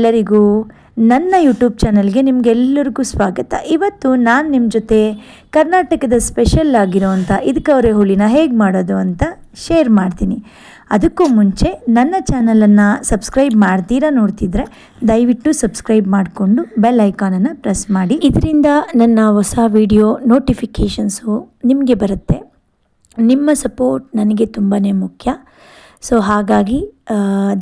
ಎಲ್ಲರಿಗೂ ನನ್ನ ಯೂಟ್ಯೂಬ್ ಚಾನಲ್ಗೆ ನಿಮಗೆಲ್ಲರಿಗೂ ಸ್ವಾಗತ. ಇವತ್ತು ನಾನು ನಿಮ್ಮ ಜೊತೆ ಕರ್ನಾಟಕದ ಸ್ಪೆಷಲ್ ಆಗಿರೋವಂಥ ಇದಕ್ಕವರೆ ಹುಳಿನ ಹೇಗೆ ಮಾಡೋದು ಅಂತ ಶೇರ್ ಮಾಡ್ತೀನಿ. ಅದಕ್ಕೂ ಮುಂಚೆ ನನ್ನ ಚಾನಲನ್ನು ಸಬ್ಸ್ಕ್ರೈಬ್ ಮಾಡ್ತೀರಾ ನೋಡ್ತಿದ್ರೆ ದಯವಿಟ್ಟು ಸಬ್ಸ್ಕ್ರೈಬ್ ಮಾಡಿಕೊಂಡು ಬೆಲ್ ಐಕಾನನ್ನು ಪ್ರೆಸ್ ಮಾಡಿ. ಇದರಿಂದ ನನ್ನ ಹೊಸ ವಿಡಿಯೋ ನೋಟಿಫಿಕೇಷನ್ಸು ನಿಮಗೆ ಬರುತ್ತೆ. ನಿಮ್ಮ ಸಪೋರ್ಟ್ ನನಗೆ ತುಂಬಾ ಮುಖ್ಯ. ಸೊ ಹಾಗಾಗಿ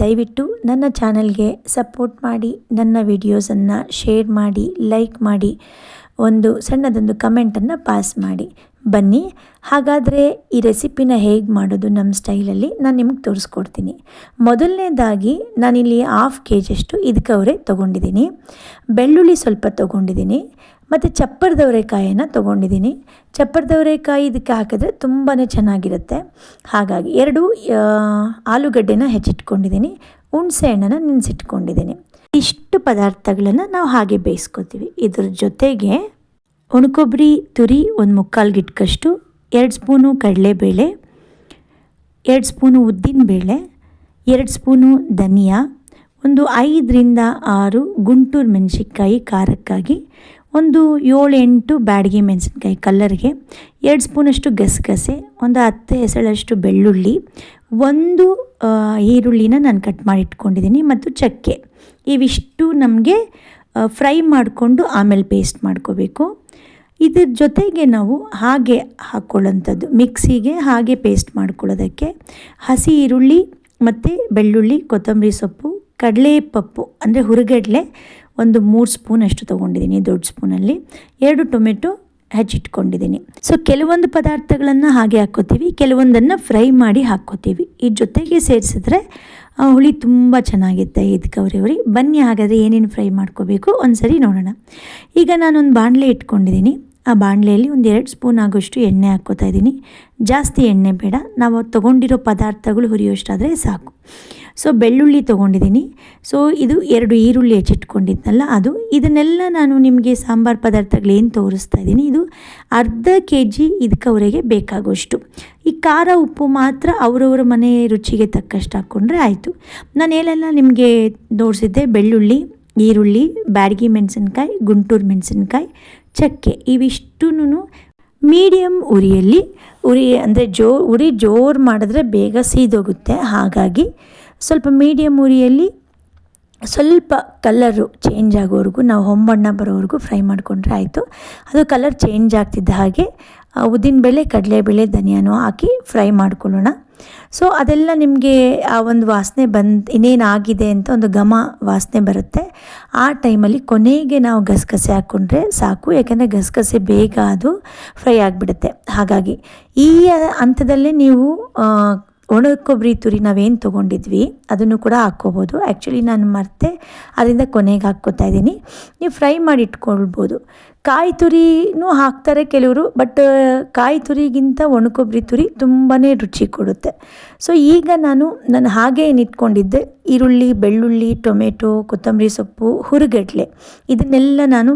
ದಯವಿಟ್ಟು ನನ್ನ ಚಾನಲ್ಗೆ ಸಪೋರ್ಟ್ ಮಾಡಿ, ನನ್ನ ವಿಡಿಯೋಸನ್ನು ಶೇರ್ ಮಾಡಿ ಲೈಕ್ ಮಾಡಿ, ಒಂದು ಸಣ್ಣದೊಂದು ಕಮೆಂಟನ್ನು ಪಾಸ್ ಮಾಡಿ. ಬನ್ನಿ, ಹಾಗಾದರೆ ಈ ರೆಸಿಪಿನ ಹೇಗೆ ಮಾಡೋದು ನಮ್ಮ ಸ್ಟೈಲಲ್ಲಿ ನಾನು ನಿಮಗೆ ತೋರಿಸ್ಕೊಡ್ತೀನಿ. ಮೊದಲನೇದಾಗಿ, ನಾನಿಲ್ಲಿ ಹಾಫ್ ಕೆ ಜಿಯಷ್ಟು ಇದಕ್ಕವರೆ ತೊಗೊಂಡಿದ್ದೀನಿ. ಬೆಳ್ಳುಳ್ಳಿ ಸ್ವಲ್ಪ ತೊಗೊಂಡಿದ್ದೀನಿ. ಮತ್ತು ಚಪ್ಪರದವರೆಕಾಯಿಯನ್ನು ತೊಗೊಂಡಿದ್ದೀನಿ. ಚಪ್ಪರದವರೆಕಾಯಿ ಇದಕ್ಕೆ ಹಾಕಿದ್ರೆ ತುಂಬಾ ಚೆನ್ನಾಗಿರುತ್ತೆ. ಹಾಗಾಗಿ ಎರಡು ಆಲೂಗಡ್ಡೆನ ಹೆಚ್ಚಿಟ್ಕೊಂಡಿದ್ದೀನಿ. ಹುಣಸೆ ಹಣ್ಣನ್ನು ನೆನೆಸಿಟ್ಕೊಂಡಿದ್ದೀನಿ. ಇಷ್ಟು ಪದಾರ್ಥಗಳನ್ನು ನಾವು ಹಾಗೆ ಬೇಯಿಸ್ಕೊತೀವಿ. ಇದ್ರ ಜೊತೆಗೆ ಒಣಕೊಬ್ಬರಿ, ತುರಿ, ಒಂದು ಮುಕ್ಕಾಲು ಗಿಟ್ಕಷ್ಟು, ಎರಡು ಸ್ಪೂನು ಕಡಲೆಬೇಳೆ, ಎರಡು ಸ್ಪೂನು ಉದ್ದಿನಬೇಳೆ ಎರಡು ಸ್ಪೂನು ಧನಿಯಾ, ಒಂದು ಐದರಿಂದ ಆರು ಗುಂಟೂರು ಮೆಣಸಿನ್ಕಾಯಿ ಖಾರಕ್ಕಾಗಿ ಒಂದು ಏಳು ಎಂಟು ಬ್ಯಾಡಗಿ ಮೆಣಸಿನ್ಕಾಯಿ ಕಲ್ಲರ್ಗೆ ಎರಡು ಸ್ಪೂನಷ್ಟು ಗಸಗಸೆ, ಒಂದು ಹತ್ತು ಎಸಳಷ್ಟು ಬೆಳ್ಳುಳ್ಳಿ, ಒಂದು ಈರುಳ್ಳಿನ ನಾನು ಕಟ್ ಮಾಡಿ ಇಟ್ಕೊಂಡಿದ್ದೀನಿ ಮತ್ತು ಚಕ್ಕೆ. ಇವಿಷ್ಟು ನಮಗೆ ಫ್ರೈ ಮಾಡಿಕೊಂಡು ಆಮೇಲೆ ಪೇಸ್ಟ್ ಮಾಡ್ಕೋಬೇಕು. ಇದ್ರ ಜೊತೆಗೆ ನಾವು ಹಾಗೆ ಹಾಕ್ಕೊಳ್ಳೋಂಥದ್ದು ಮಿಕ್ಸಿಗೆ ಹಾಗೆ ಪೇಸ್ಟ್ ಮಾಡ್ಕೊಳ್ಳೋದಕ್ಕೆ ಹಸಿ ಈರುಳ್ಳಿ ಮತ್ತು ಬೆಳ್ಳುಳ್ಳಿ, ಕೊತ್ತಂಬರಿ ಸೊಪ್ಪು ಕಡಲೆ ಪಪ್ಪು ಅಂದರೆ ಹುರುಗಡ್ಲೆ ಒಂದು ಮೂರು ಸ್ಪೂನ್ ಅಷ್ಟು ತೊಗೊಂಡಿದ್ದೀನಿ, ದೊಡ್ಡ ಸ್ಪೂನಲ್ಲಿ. ಎರಡು ಟೊಮೆಟೊ ಹೆಚ್ಚಿಟ್ಕೊಂಡಿದ್ದೀನಿ ಸೊ ಕೆಲವೊಂದು ಪದಾರ್ಥಗಳನ್ನು ಹಾಗೆ ಹಾಕ್ಕೋತೀವಿ, ಕೆಲವೊಂದನ್ನು ಫ್ರೈ ಮಾಡಿ ಹಾಕ್ಕೋತೀವಿ. ಈ ಜೊತೆಗೆ ಸೇರಿಸಿದ್ರೆ ಹುಳಿ ತುಂಬ ಚೆನ್ನಾಗಿರುತ್ತೆ ಕವರಿ ಅವ್ರಿ ಬನ್ನಿ ಹಾಗಾದರೆ ಏನೇನು ಫ್ರೈ ಮಾಡ್ಕೋಬೇಕು ಒಂದು ಸರಿ ನೋಡೋಣ. ಈಗ ನಾನೊಂದು ಬಾಣಲೆ ಇಟ್ಕೊಂಡಿದ್ದೀನಿ. ಆ ಬಾಣಲೆಯಲ್ಲಿ ಒಂದು ಎರಡು ಸ್ಪೂನ್ ಆಗೋಷ್ಟು ಎಣ್ಣೆ ಹಾಕ್ಕೋತಾ ಇದ್ದೀನಿ. ಜಾಸ್ತಿ ಎಣ್ಣೆ ಬೇಡ. ನಾವು ತೊಗೊಂಡಿರೋ ಪದಾರ್ಥಗಳು ಹುರಿಯೋಷ್ಟಾದರೆ ಸಾಕು. ಸೊ ಬೆಳ್ಳುಳ್ಳಿ ತೊಗೊಂಡಿದ್ದೀನಿ. ಸೊ ಇದು ಎರಡು ಈರುಳ್ಳಿ ಹೆಚ್ಚಿಟ್ಕೊಂಡಿದ್ನಲ್ಲ, ಅದು. ಇದನ್ನೆಲ್ಲ ನಾನು ನಿಮಗೆ ಸಾಂಬಾರು ಪದಾರ್ಥಗಳೇನು ತೋರಿಸ್ತಾ ಇದ್ದೀನಿ, ಇದು ಅರ್ಧ ಕೆ ಜಿ ಇದಕ್ಕವರೆಗೆ ಬೇಕಾಗೋಷ್ಟು. ಈ ಖಾರ, ಉಪ್ಪು ಮಾತ್ರ ಅವರವರ ಮನೆ ರುಚಿಗೆ ತಕ್ಕಷ್ಟು ಹಾಕ್ಕೊಂಡ್ರೆ ಆಯಿತು. ನಾನು ಏನೆಲ್ಲ ನಿಮಗೆ ತೋರಿಸಿದ್ದೆ, ಬೆಳ್ಳುಳ್ಳಿ, ಈರುಳ್ಳಿ, ಬ್ಯಾಡಗಿ ಮೆಣಸಿನ್ಕಾಯಿ, ಗುಂಟೂರು ಮೆಣಸಿನ್ಕಾಯಿ ಚಕ್ಕೆ ಇವಿಷ್ಟೂ ಮೀಡಿಯಮ್ ಉರಿಯಲ್ಲಿ, ಉರಿ ಅಂದರೆ ಜೋ, ಉರಿ ಜೋರು ಮಾಡಿದ್ರೆ ಬೇಗ ಸೀದೋಗುತ್ತೆ. ಹಾಗಾಗಿ ಸ್ವಲ್ಪ ಮೀಡಿಯಮ್ ಉರಿಯಲ್ಲಿ ಸ್ವಲ್ಪ ಕಲ್ಲರು ಚೇಂಜ್ ಆಗೋವರೆಗೂ ನಾವು ಹೊಂಬಣ್ಣ ಬರೋವರೆಗೂ ಫ್ರೈ ಮಾಡಿಕೊಂಡ್ರೆ ಆಯಿತು. ಅದು ಕಲರ್ ಚೇಂಜ್ ಆಗ್ತಿದ್ದ ಹಾಗೆ ಉದ್ದಿನ ಉದ್ದಿನಬೇಳೆ ಕಡಲೆಬೇಳೆ ಧನಿಯಾನು ಹಾಕಿ ಫ್ರೈ ಮಾಡ್ಕೊಳ್ಳೋಣ. ಸೊ ಅದೆಲ್ಲ ನಿಮಗೆ ಆ ಒಂದು ವಾಸನೆ ಬಂದು, ಇನ್ನೇನಾಗಿದೆ ಅಂತ ಒಂದು ಘಮ ವಾಸನೆ ಬರುತ್ತೆ. ಆ ಟೈಮಲ್ಲಿ ಕೊನೆಗೆ ನಾವು ಗಸಗಸೆ ಹಾಕ್ಕೊಂಡ್ರೆ ಸಾಕು, ಯಾಕೆಂದರೆ ಗಸಗಸೆ ಬೇಗ ಅದು ಫ್ರೈ ಆಗಿಬಿಡುತ್ತೆ. ಹಾಗಾಗಿ ಈ ಹಂತದಲ್ಲೇ ನೀವು ಒಣ ಕೊಬ್ಬರಿ ತುರಿ ನಾವೇನು ತೊಗೊಂಡಿದ್ವಿ, ಅದನ್ನು ಕೂಡ ಹಾಕ್ಕೋಬೋದು. ಆ್ಯಕ್ಚುಲಿ ನಾನು ಮರೆತೆ ಅದರಿಂದ ಕೊನೆಗೆ ಹಾಕ್ಕೋತಾ ಇದ್ದೀನಿ. ನೀವು ಫ್ರೈ ಮಾಡಿ ಇಟ್ಕೊಳ್ಬೋದು ಕಾಯಿ ತುರಿನೂ ಹಾಕ್ತಾರೆ ಕೆಲವರು ಬಟ್ ಕಾಯಿ ತುರಿಗಿಂತ ಒಣ ಕೊಬ್ಬರಿ ತುರಿ ತುಂಬಾ ರುಚಿ ಕೊಡುತ್ತೆ. ಸೊ ಈಗ ನಾನು ನಾನು ಹಾಗೆ ಏನು ಇಟ್ಕೊಂಡಿದ್ದೆ ಈರುಳ್ಳಿ, ಬೆಳ್ಳುಳ್ಳಿ, ಟೊಮೆಟೊ, ಕೊತ್ತಂಬರಿ ಸೊಪ್ಪು, ಹುರುಗಡ್ಲೆ. ಇದನ್ನೆಲ್ಲ ನಾನು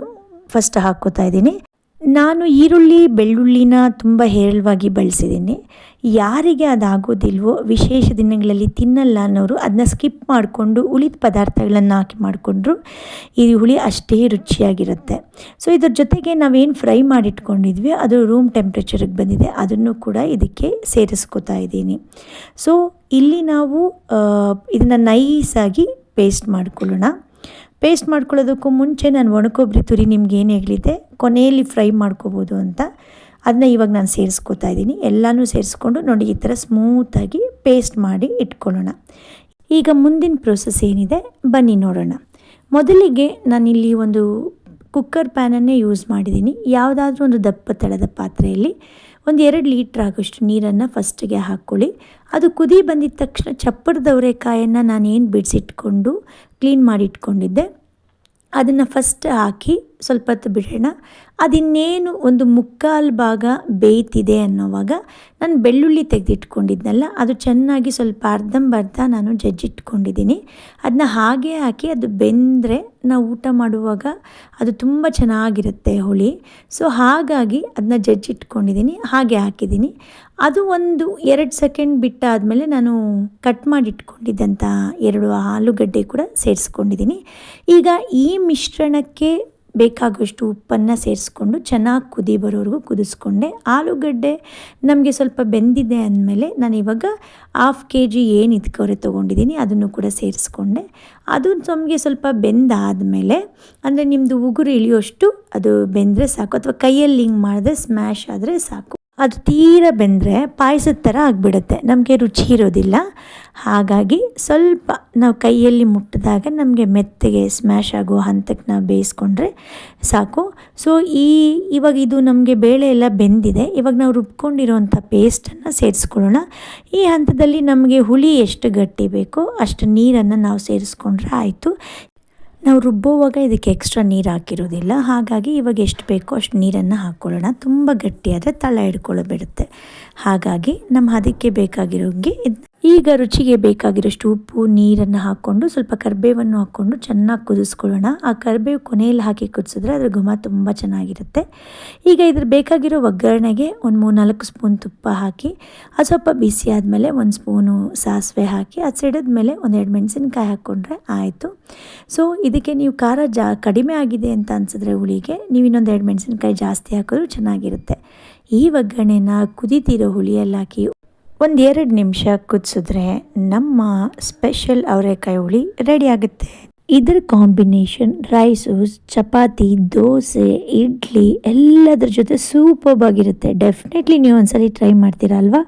ಫಸ್ಟ್ ಹಾಕ್ಕೋತಾ ಇದ್ದೀನಿ. ನಾನು ಈರುಳ್ಳಿ, ಬೆಳ್ಳುಳ್ಳಿನ ತುಂಬ ಹೇರಳವಾಗಿ ಬಳಸಿದ್ದೀನಿ. ಯಾರಿಗೆ ಅದಾಗೋದಿಲ್ವೋ ವಿಶೇಷ ದಿನಗಳಲ್ಲಿ ತಿನ್ನಲ್ಲ ಅನ್ನೋರು ಅದನ್ನ ಸ್ಕಿಪ್ ಮಾಡಿಕೊಂಡು ಉಳಿದ ಪದಾರ್ಥಗಳನ್ನು ಹಾಕಿ ಮಾಡಿಕೊಂಡ್ರು ಈ ಹುಳಿ ಅಷ್ಟೇ ರುಚಿಯಾಗಿರುತ್ತೆ. ಸೊ ಇದ್ರ ಜೊತೆಗೆ ನಾವೇನು ಫ್ರೈ ಮಾಡಿಟ್ಕೊಂಡಿದ್ವಿ, ಅದು ರೂಮ್ ಟೆಂಪ್ರೇಚರಿಗೆ ಬಂದಿದೆ, ಅದನ್ನು ಕೂಡ ಇದಕ್ಕೆ ಸೇರಿಸ್ಕೊತಾ ಇದ್ದೀನಿ. ಸೊ ಇಲ್ಲಿ ನಾವು ಇದನ್ನು ನೈಸಾಗಿ ಪೇಸ್ಟ್ ಮಾಡ್ಕೊಳ್ಳೋಣ. ಪೇಸ್ಟ್ ಮಾಡ್ಕೊಳ್ಳೋದಕ್ಕೂ ಮುಂಚೆ ನಾನು ಒಣಕೊಬ್ಬರಿ ತುರಿ ನಿಮ್ಗೆ ಏನು ಆಗಲಿದೆ ಕೊನೆಯಲ್ಲಿ ಫ್ರೈ ಮಾಡ್ಕೋಬೋದು ಅಂತ. ಅದನ್ನ ಇವಾಗ ನಾನು ಸೇರಿಸ್ಕೊತಾ ಇದ್ದೀನಿ. ಎಲ್ಲನೂ ಸೇರಿಸ್ಕೊಂಡು ನೋಡಿ ಈ ಥರ ಸ್ಮೂತಾಗಿ ಪೇಸ್ಟ್ ಮಾಡಿ ಇಟ್ಕೊಳ್ಳೋಣ. ಈಗ ಮುಂದಿನ ಪ್ರೋಸೆಸ್ ಏನಿದೆ? ಬನ್ನಿ ನೋಡೋಣ. ಮೊದಲಿಗೆ ನಾನಿಲ್ಲಿ ಒಂದು ಕುಕ್ಕರ್ ಪ್ಯಾನನ್ನೇ ಯೂಸ್ ಮಾಡಿದ್ದೀನಿ. ಯಾವುದಾದ್ರೂ ಒಂದು ದಪ್ಪ ತಳದ ಪಾತ್ರೆಯಲ್ಲಿ ಒಂದು ಎರಡು ಲೀಟ್ರ್ ಆಗೋಷ್ಟು ನೀರನ್ನು ಫಸ್ಟಿಗೆ ಹಾಕ್ಕೊಳ್ಳಿ ಅದು ಕುದಿ ಬಂದಿದ ತಕ್ಷಣ ಚಪ್ಪರದವರೆಕಾಯನ್ನು ನಾನೇನು ಬಿಡಿಸಿಟ್ಕೊಂಡು ಕ್ಲೀನ್ ಮಾಡಿ ಇಟ್ಕೊಂಡಿದ್ದೆ ಅದನ್ನು ಫಸ್ಟ್ ಹಾಕಿ ಸ್ವಲ್ಪ ಹೊತ್ತು ಬಿಡೋಣ. ಅದಿನ್ನೇನು ಒಂದು ಮುಕ್ಕಾಲು ಭಾಗ ಬೇಯ್ತಿದೆ ಅನ್ನೋವಾಗ ನಾನು ಬೆಳ್ಳುಳ್ಳಿ ತೆಗೆದಿಟ್ಕೊಂಡಿದ್ನಲ್ಲ, ಅದು ಚೆನ್ನಾಗಿ ಸ್ವಲ್ಪ ಅರ್ಧಂಬರ್ಧ ನಾನು ಜಜ್ಜಿಟ್ಕೊಂಡಿದ್ದೀನಿ. ಅದನ್ನ ಹಾಗೆ ಹಾಕಿ ಅದು ಬೆಂದರೆ ನಾವು ಊಟ ಮಾಡುವಾಗ ಅದು ತುಂಬ ಚೆನ್ನಾಗಿರುತ್ತೆ ಹುಳಿ. ಸೊ ಹಾಗಾಗಿ ಅದನ್ನ ಜಜ್ಜಿಟ್ಕೊಂಡಿದ್ದೀನಿ, ಹಾಗೆ ಹಾಕಿದ್ದೀನಿ. ಅದು ಒಂದು ಎರಡು ಸೆಕೆಂಡ್ ಬಿಟ್ಟಾದಮೇಲೆ ನಾನು ಕಟ್ ಮಾಡಿಟ್ಕೊಂಡಿದ್ದಂಥ ಎರಡು ಆಲೂಗಡ್ಡೆ ಕೂಡ ಸೇರಿಸ್ಕೊಂಡಿದ್ದೀನಿ. ಈಗ ಈ ಮಿಶ್ರಣಕ್ಕೆ ಬೇಕಾಗುವಷ್ಟು ಉಪ್ಪನ್ನು ಸೇರಿಸ್ಕೊಂಡು ಚೆನ್ನಾಗಿ ಕುದಿ ಬರೋವರೆಗೂ ಕುದಿಸ್ಕೊಂಡೆ. ಆಲೂಗಡ್ಡೆ ನಮಗೆ ಸ್ವಲ್ಪ ಬೆಂದಿದೆ ಅಂದಮೇಲೆ ನಾನು ಇವಾಗ ಹಾಫ್ ಕೆ ಜಿ ಏನು ಇದ್ಕೋರೆ ತೊಗೊಂಡಿದ್ದೀನಿ, ಅದನ್ನು ಕೂಡ ಸೇರಿಸ್ಕೊಂಡೆ. ಅದು ನಮಗೆ ಸ್ವಲ್ಪ ಬೆಂದಾದಮೇಲೆ, ಅಂದರೆ ನಿಮ್ಮದು ಉಗುರು ಇಳಿಯೋಷ್ಟು ಅದು ಬೆಂದರೆ ಸಾಕು, ಅಥವಾ ಕೈಯಲ್ಲಿ ಹಿಂಗೆ ಮಾಡಿದ್ರೆ ಸ್ಮ್ಯಾಶ್ ಆದರೆ ಸಾಕು. ಅದು ತೀರ ಬೆಂದರೆ ಪಾಯಸದ ಥರ ಆಗಿಬಿಡುತ್ತೆ. ನಮಗೆ ರುಚಿ ಇರೋದಿಲ್ಲ. ಹಾಗಾಗಿ ಸ್ವಲ್ಪ ನಾವು ಕೈಯಲ್ಲಿ ಮುಟ್ಟಿದಾಗ ನಮಗೆ ಮೆತ್ತಗೆ ಸ್ಮ್ಯಾಶ್ ಆಗೋ ಹಂತಕ್ಕೆ ನಾವು ಬೇಯಿಸ್ಕೊಂಡ್ರೆ ಸಾಕು. ಸೊ ಈ ಇವಾಗ ಇದು ನಮಗೆ ಬೇಳೆ ಎಲ್ಲ ಬೆಂದಿದೆ. ಇವಾಗ ನಾವು ರುಬ್ಕೊಂಡಿರೋವಂಥ ಪೇಸ್ಟನ್ನು ಸೇರಿಸ್ಕೊಳ್ಳೋಣ. ಈ ಹಂತದಲ್ಲಿ ನಮಗೆ ಹುಳಿ ಎಷ್ಟು ಗಟ್ಟಿ ಬೇಕೋ ಅಷ್ಟು ನೀರನ್ನು ನಾವು ಸೇರಿಸ್ಕೊಂಡ್ರೆ ಆಯಿತು. ನಾವು ರುಬ್ಬೋವಾಗ ಇದಕ್ಕೆ ಎಕ್ಸ್ಟ್ರಾ ನೀರು ಹಾಕಿರೋದಿಲ್ಲ. ಹಾಗಾಗಿ ಇವಾಗ ಎಷ್ಟು ಬೇಕೋ ಅಷ್ಟು ನೀರನ್ನು ಹಾಕ್ಕೊಳ್ಳೋಣ ತುಂಬ ಗಟ್ಟಿಯಾದರೆ ತಳ ಹಿಡ್ಕೊಳ್ಳೋಬಿಡುತ್ತೆ ಹಾಗಾಗಿ ನಮ್ಮ ಅದಕ್ಕೆ ಬೇಕಾಗಿರೋಂಗೆ ಇದು ಈಗ ರುಚಿಗೆ ಬೇಕಾಗಿರೋಷ್ಟು ಉಪ್ಪು, ನೀರನ್ನು ಹಾಕ್ಕೊಂಡು ಸ್ವಲ್ಪ ಕರಿಬೇವನ್ನು ಹಾಕ್ಕೊಂಡು ಚೆನ್ನಾಗಿ ಕುದಿಸ್ಕೊಳ್ಳೋಣ. ಆ ಕರಿಬೇವು ಕೊನೆಯಲ್ಲಿ ಹಾಕಿ ಕುದಿಸಿದ್ರೆ ಅದರ ಘಮ ತುಂಬ ಚೆನ್ನಾಗಿರುತ್ತೆ. ಈಗ ಇದ್ರ ಬೇಕಾಗಿರೋ ಒಗ್ಗರಣೆಗೆ ಒಂದು ಮೂರು ನಾಲ್ಕು ಸ್ಪೂನ್ ತುಪ್ಪ ಹಾಕಿ, ಅದು ಸ್ವಲ್ಪ ಬಿಸಿ ಆದಮೇಲೆ ಒಂದು ಸ್ಪೂನು ಸಾಸಿವೆ ಹಾಕಿ, ಅದು ಸಿಡಿದ ಮೇಲೆ ಒಂದೆರಡು ಮೆಣಸಿನ್ಕಾಯಿ ಹಾಕ್ಕೊಂಡ್ರೆ ಆಯಿತು. ಸೊ ಇದಕ್ಕೆ ನೀವು ಖಾರ ಜಾ, ಕಡಿಮೆ ಆಗಿದೆ ಅಂತ ಅನ್ಸಿದ್ರೆ ಹುಳಿಗೆ, ನೀವು ಇನ್ನೊಂದು ಎರಡು ಮೆಣಸಿನ್ಕಾಯಿ ಜಾಸ್ತಿ ಹಾಕಿದ್ರು ಚೆನ್ನಾಗಿರುತ್ತೆ. ಈ ಒಗ್ಗರಣೆನ ಕುದಿತಿರೋ ಹುಳಿಯಲ್ಲಿ ಹಾಕಿ ಒಂದು ಎರಡು ನಿಮಿಷ ಕುದಿಸಿದ್ರೆ ನಮ್ಮ ಸ್ಪೆಷಲ್ ಅವರೆಕಾಯಿ ಹುಳಿ ರೆಡಿ ಆಗುತ್ತೆ. ಇದರ ಕಾಂಬಿನೇಷನ್ ರೈಸು ಚಪಾತಿ, ದೋಸೆ, ಇಡ್ಲಿ ಎಲ್ಲದರ ಜೊತೆ ಸೂಪರ್ಬ್ ಆಗಿರುತ್ತೆ. ಡೆಫಿನೆಟ್ಲಿ ನೀವು ಒಂದ್ಸಲಿ ಟ್ರೈ ಮಾಡ್ತೀರಾ ಅಲ್ವಾ?